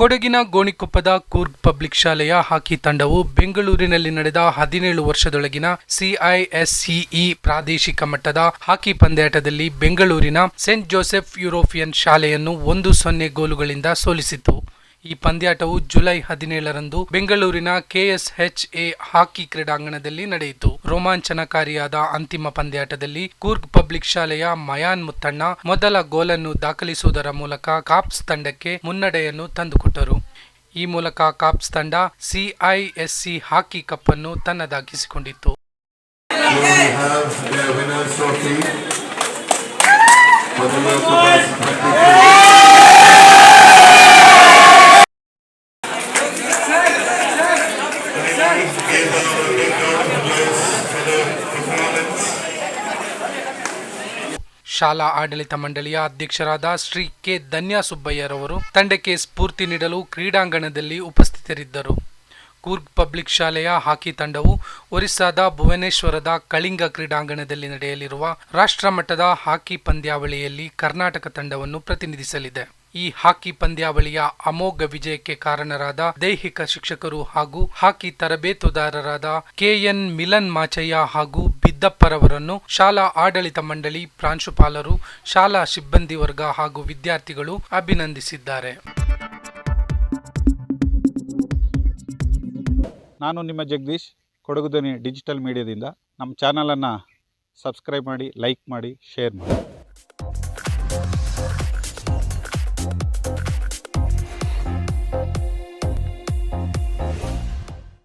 ಕೊಡಗಿನ ಗೋಣಿಕೊಪ್ಪದ ಕೂರ್ಗ್ ಪಬ್ಲಿಕ್ ಶಾಲೆಯ ಹಾಕಿ ತಂಡವು ಬೆಂಗಳೂರಿನಲ್ಲಿ ನಡೆದ ಹದಿನೇಳು ವರ್ಷದೊಳಗಿನ ಸಿಐಎಸ್ಸಿಇ ಪ್ರಾದೇಶಿಕ ಮಟ್ಟದ ಹಾಕಿ ಪಂದ್ಯಾಟದಲ್ಲಿ ಬೆಂಗಳೂರಿನ ಸೆಂಟ್ ಜೋಸೆಫ್ ಯುರೋಪಿಯನ್ ಶಾಲೆಯನ್ನು ಒಂದು ಸೊನ್ನೆ ಗೋಲುಗಳಿಂದ ಸೋಲಿಸಿತು ಈ ಪಂದ್ಯಾಟವು ಜುಲೈ ಹದಿನೇಳರಂದು ಬೆಂಗಳೂರಿನ ಕೆಎಸ್ಎಚ್ಎ ಹಾಕಿ ಕ್ರೀಡಾಂಗಣದಲ್ಲಿ ನಡೆಯಿತು. ರೋಮಾಂಚನಕಾರಿಯಾದ ಅಂತಿಮ ಪಂದ್ಯಾಟದಲ್ಲಿ ಕೂರ್ಗ್ ಪಬ್ಲಿಕ್ ಶಾಲೆಯ ಮಯಾನ್ ಮುತ್ತಣ್ಣ ಮೊದಲ ಗೋಲನ್ನು ದಾಖಲಿಸುವುದರ ಮೂಲಕ ಕಾಪ್ಸ್ ತಂಡಕ್ಕೆ ಮುನ್ನಡೆಯನ್ನು ತಂದುಕೊಟ್ಟರು. ಈ ಮೂಲಕ ಕಾಪ್ಸ್ ತಂಡ ಸಿಐಎಸ್ಸಿ ಹಾಕಿ ಕಪ್ ಅನ್ನು ತನ್ನದಾಗಿಸಿಕೊಂಡಿತ್ತು the ಶಾಲಾ ಆಡಳಿತ ಮಂಡಳಿಯ ಅಧ್ಯಕ್ಷರಾದ ಶ್ರೀ ಕೆ ಧನ್ಯ ಸುಬ್ಬಯ್ಯರವರು ತಂಡಕ್ಕೆ ಸ್ಫೂರ್ತಿ ನೀಡಲು ಕ್ರೀಡಾಂಗಣದಲ್ಲಿ ಉಪಸ್ಥಿತರಿದ್ದರು. ಕೂರ್ಗ್ ಪಬ್ಲಿಕ್ ಶಾಲೆಯ ಹಾಕಿ ತಂಡವು ಒರಿಸ್ಸಾದ ಭುವನೇಶ್ವರದ ಕಳಿಂಗ ಕ್ರೀಡಾಂಗಣದಲ್ಲಿ ನಡೆಯಲಿರುವ ರಾಷ್ಟ್ರಮಟ್ಟದ ಹಾಕಿ ಪಂದ್ಯಾವಳಿಯಲ್ಲಿ ಕರ್ನಾಟಕ ತಂಡವನ್ನು ಪ್ರತಿನಿಧಿಸಲಿದೆ. ಈ ಹಾಕಿ ಪಂದ್ಯಾವಳಿಯ ಅಮೋಘ ವಿಜಯಕ್ಕೆ ಕಾರಣರಾದ ದೈಹಿಕ ಶಿಕ್ಷಕರು ಹಾಗೂ ಹಾಕಿ ತರಬೇತುದಾರರಾದ ಕೆಎನ್ ಮಿಲನ್ ಮಾಚಯ್ಯ ಹಾಗೂ ಬಿದ್ದಪ್ಪರವರನ್ನು ಶಾಲಾ ಆಡಳಿತ ಮಂಡಳಿ ಪ್ರಾಂಶುಪಾಲರು, ಶಾಲಾ ಸಿಬ್ಬಂದಿ ವರ್ಗ ಹಾಗೂ ವಿದ್ಯಾರ್ಥಿಗಳು ಅಭಿನಂದಿಸಿದ್ದಾರೆ. ನಾನು ನಿಮ್ಮ ಜಗದೀಶ್, ಕೊಡಗು ಡಿಜಿಟಲ್ ಮೀಡಿಯಾದಿಂದ. ನಮ್ಮ ಚಾನಲನ್ನು ಸಬ್ಸ್ಕ್ರೈಬ್ ಮಾಡಿ, ಲೈಕ್ ಮಾಡಿ, ಶೇರ್ ಮಾಡಿ.